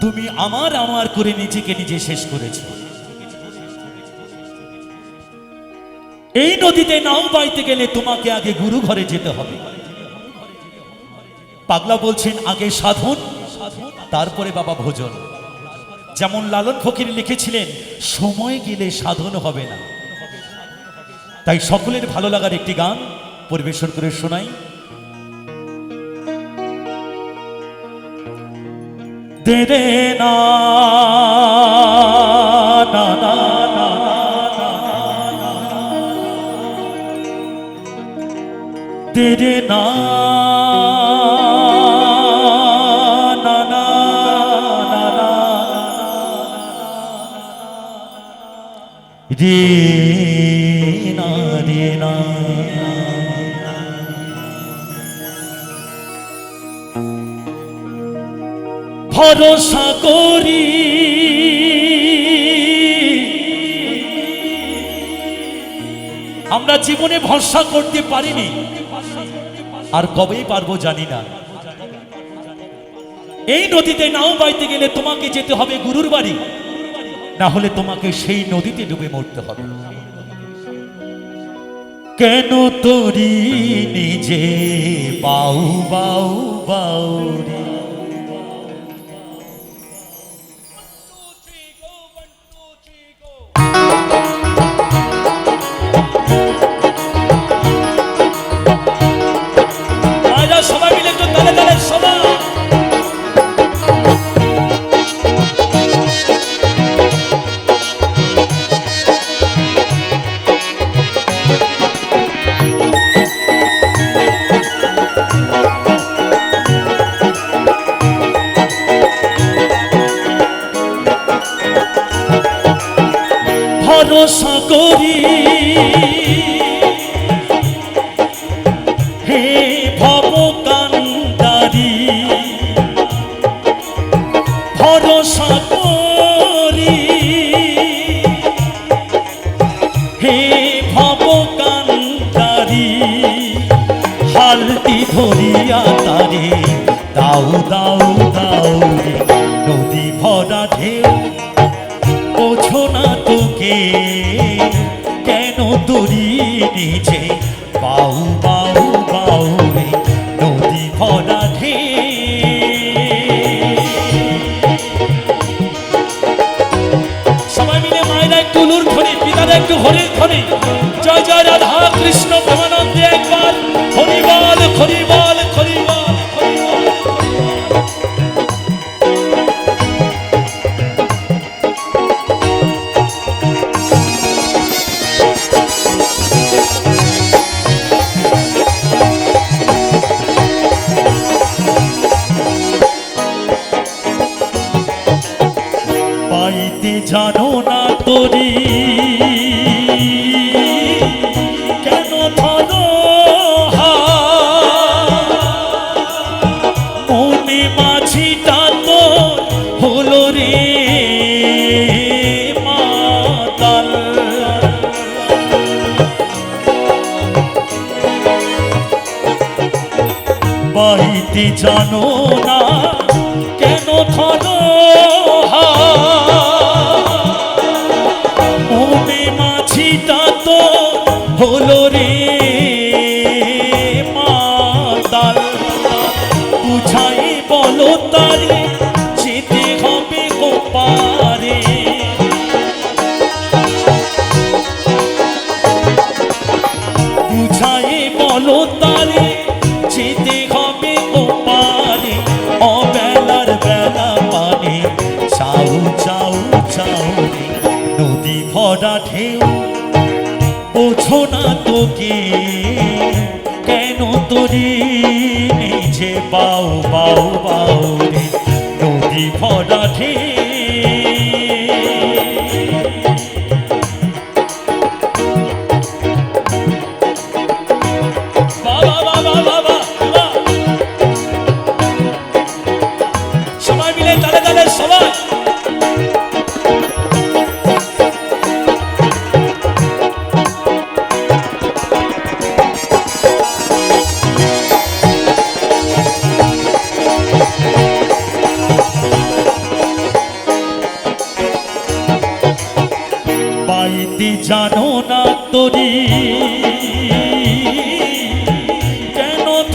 তুমি আমার আমার করে নিজেকে নিজে শেষ করেছ। এই নদীতে নাও বাইতে গেলে তোমাকে আগে গুরু ঘরে যেতে হবে। পাগলা বলছেন, আগে সাধন, তারপরে বাবা ভোজন। যেমন লালন ফকির লিখেছিলেন, সময় গেলে সাধন হবে না। তাই সকলের ভালো লাগার একটি গান পরিবেশন করে শোনাই। দে রে না না না না দে রে না না না না না। রে না রে না। ভরসা করি। আমরা জীবনে ভরসা করতে পারিনি। আর কবেই পারব জানি না। এই নদীতে নাও বাইতে গেলে তোমাকে যেতে হবে গুরুর বাড়ি। না হলে তোমাকে সেই নদীতে ডুবে মরতে হবে। কেন তোরি নিজে বাউ বাউ বাউ হালটি ধরিয়া তারে দাউ দাউ দাউ নদী ভরা ঢেউ। বোঝো না তোকে, কেন তরি নিজে বাউ বাউ বাউ বাড়িতে জানো না কেন ধরো মনে মাঝিটা তো হলো রে মাতাল বুঝাই বলো তারে। saúde.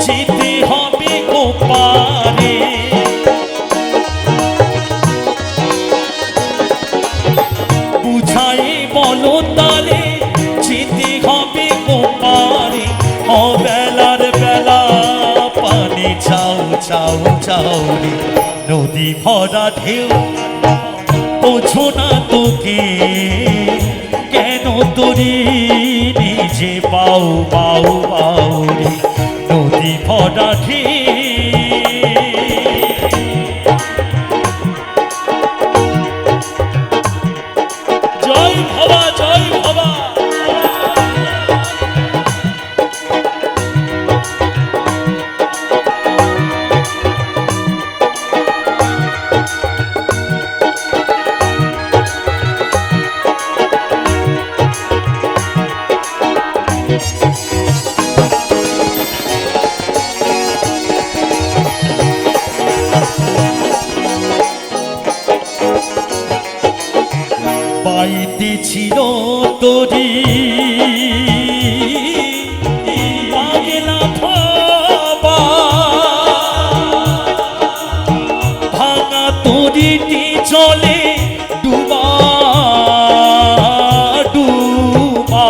যেতে হবে গোপারে বুঝাই বলো তারে যেতে হবে গোপারে অবেলার বেলা পানি চাও চাও চাও রে। নদী ভরা ঢেউ, বোঝো না তোকে। কেন তোরে নিজে পাও পাও পাও নদী ভরা জয় ভবা জয় ভবা। পাইতে ভাবা ভাঙা তরিটি চলে ডুবা ডুবা।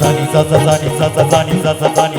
জানি জাজা জানি জাজা জানি জাজা জানি।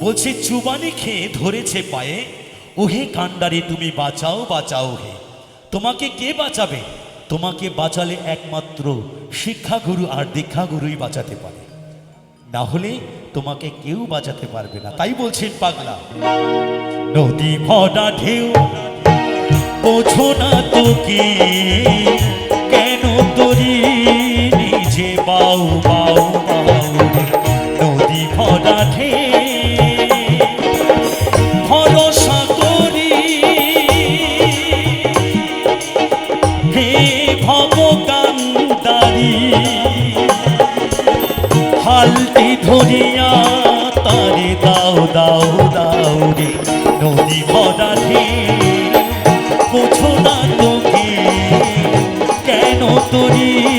বলছে, চুবানি খেয়ে ধরেছে পায়ে। ওহে কান্ডারে তুমি বাঁচাও বাঁচাও হে। তোমাকে কে বাঁচাবে? তোমাকে বাঁচালে একমাত্র শিক্ষাগুরু আর দীক্ষাগুরুই বাঁচাতে পারে। না হলে তোমাকে কেউ বাঁচাতে পারবে না। তাই বলছেন পাগলা। নদী ভরা ঢেউ, বোঝো না তোকে, কেন তোরি নিজে বাউ বাউ হালটি ধরিয়া তারে দাও দাও দাও রে নদী ভরা কোছো না তোকে কেন তোরি?